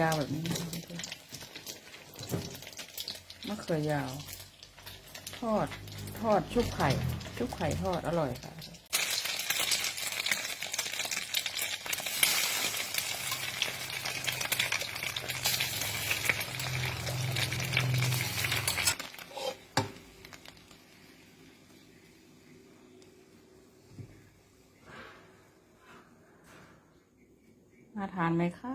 ยาวแบบนี้มะเขือยาว ทอดทอดชุบไข่ ชุบไข่ทอดอร่อยค่ะมาทานไหมคะ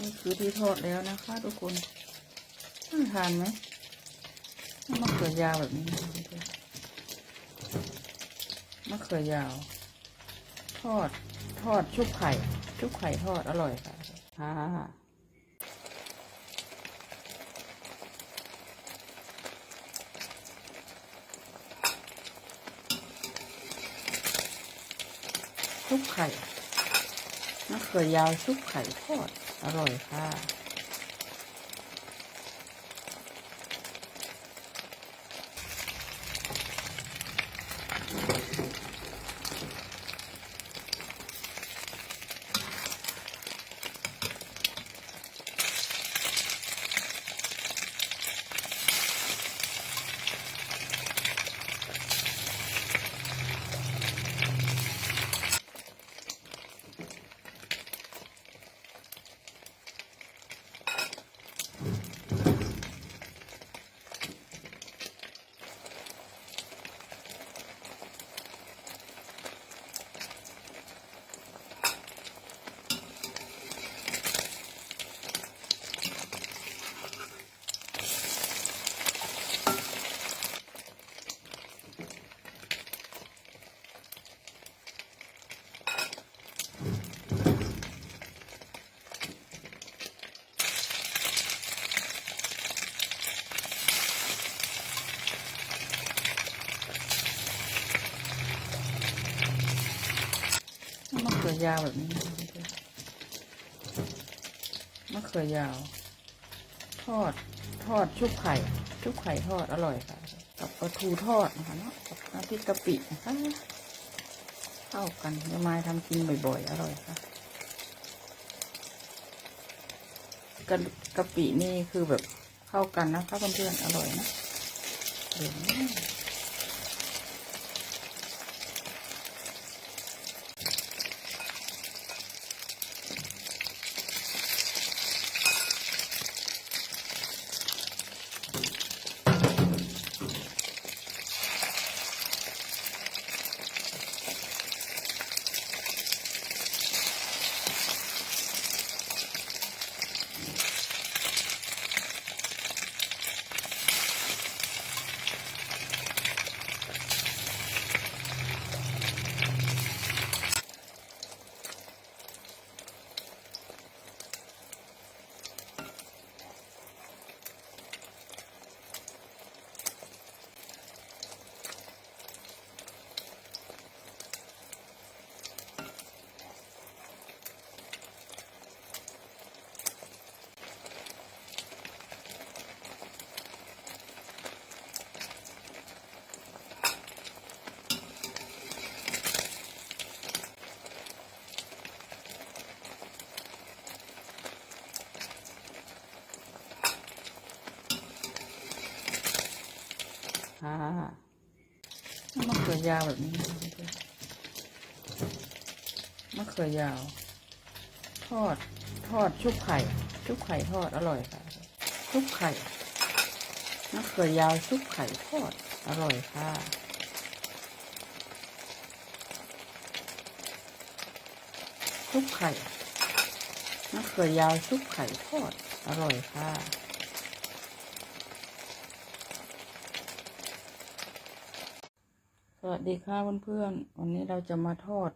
นี่คือที่ทอดแล้วนะคะทุกคนน่าทานไหมมะเขือยาวแบบนี้มะเขือยาว ทอดทอดชุบไข่ ชุบไข่ทอดอร่อยค่ะค่ะชุบไข่มะเขือยาวชุบไข่ทอด อร่อยค่ะ ยาวแบบนี้มะเขือยาว ทอดทอดชุบไข่ชุบไข่ทอดอร่อยค่ะ กับปลาทูทอดนะคะเนาะกับน้ำพริกกะปินะคะเข้ากันยายมายทำกินบ่อยๆ อร่อยค่ะกะกะปินี่คือแบบเข้ากันนะคะเพื่อนๆอร่อยนะเดี๋ยว ยาวแบบนี้มะเขือยาว ทอดทอดชุบไข่ ชุบไข่ทอดอร่อยค่ะ ชุบไข่มะเขือยาวชุบไข่ทอดอร่อยค่ะชุบไข่มะเขือยาวชุบไข่ทอดอร่อยค่ะ สวัสดีค่ะเพื่อนๆ วันนี้เราจะมาทอด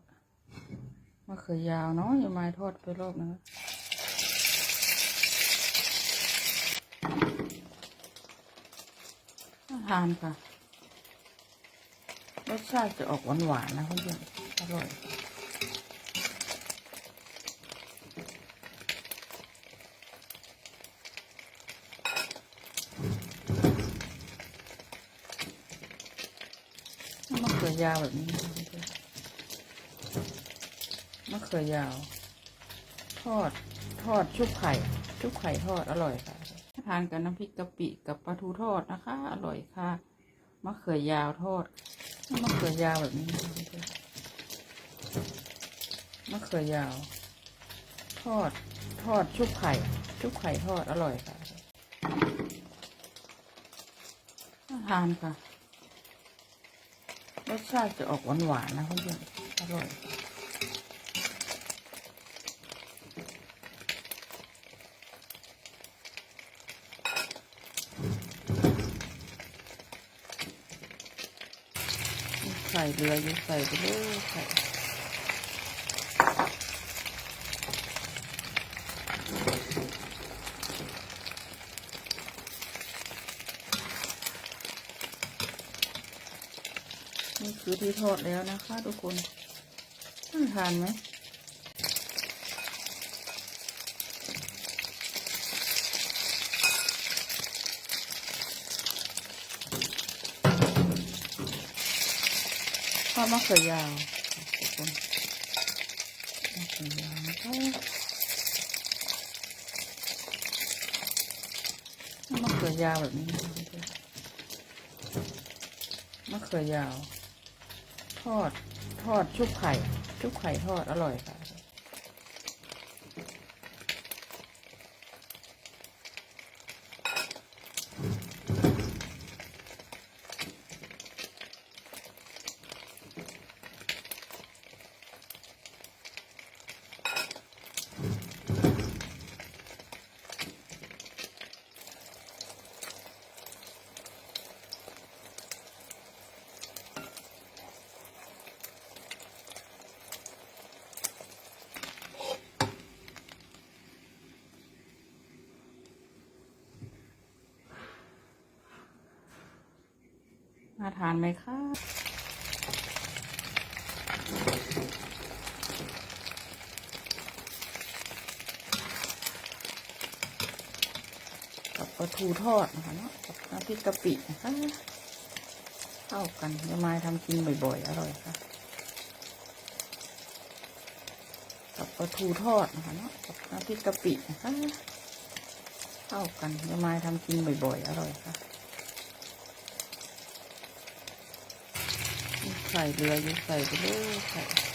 มะเขือยาวเนาะอย่ามาทอดไปรอบนะคะน่าทานค่ะ รสชาติจะออกหวานๆนะเพื่อนๆ อร่อย ยาวแบบนี้มะเขือยาว ทอดทอดชุบไข่ชุบไข่ทอดอร่อยค่ะทานกับน้ำพริกกะปิกับปลาทูทอดนะคะ อร่อยค่ะมะเขือยาวทอดมะเขือยาวแบบนี้มะเขือยาว ทอดทอดชุบไข่ชุบไข่ทอดอร่อยค่ะทานค่ะ รสชาติจะออกหวานๆนะเพื่อนๆอร่อยใส่เรืออยู่ใส่ไปเลยใส่ นี่คือที่ทอดแล้วนะคะทุกคนน่าทานไหมทอดมะเขือยาวทุกคนมะเขือยาวนะคะมะเขือยาวแบบนี้มะเขือยาว ทอด ทอดชุบไข่ ชุบไข่ทอดอร่อยค่ะ น่าทานไหมคะกับปลาทูทอดนะคะเนาะกับน้ำพริกกะปินะคะเข้ากันเดี๋ยมายทำกินบ่อยๆ อร่อยค่ะกับปลาทูทอดนะคะเนาะกับน้ำพริกกะปินะคะเข้ากันเดี๋ยมายทำกินบ่อยๆ อร่อยค่ะ ใส่เรืออยู่ใส่ไปเลยใส่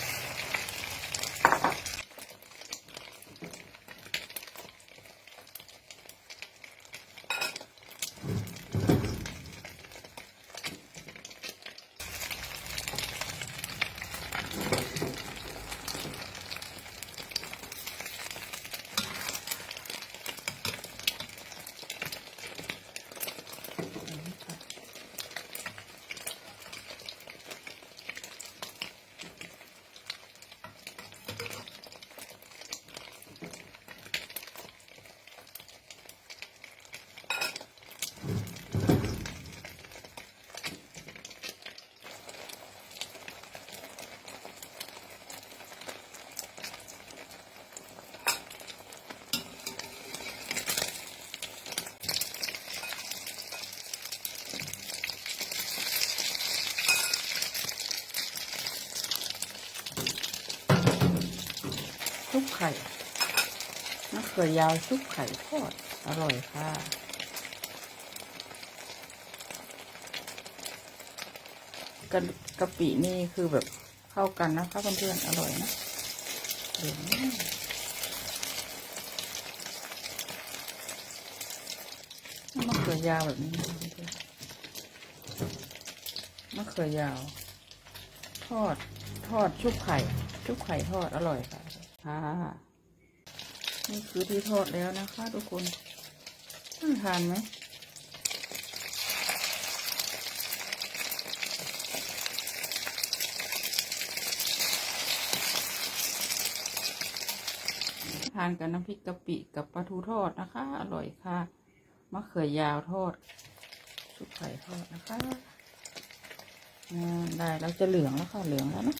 ไข่มะเขือยาวซุปไข่ทอด อร่อยค่ะกะกะปินี่คือแบบเข้ากันนะคะเพื่อนๆอร่อยนะเดี๋ยวนี้มะเขือยาวแบบนี้นะเพื่อนมะเขือยาว ทอดทอดชุบไข่ ชุบไข่ทอดอร่อยค่ะ ค่ะ นี่คือที่ทอดแล้วนะคะทุกคนน่าทานไหมทานกับน้ำพริกกะปิกับปลาทูทอดนะคะ อร่อยค่ะมะเขือยาวทอดชุบไข่ทอดนะคะอ่าได้แล้วจะเหลืองแล้วค่ะเหลืองแล้วนะ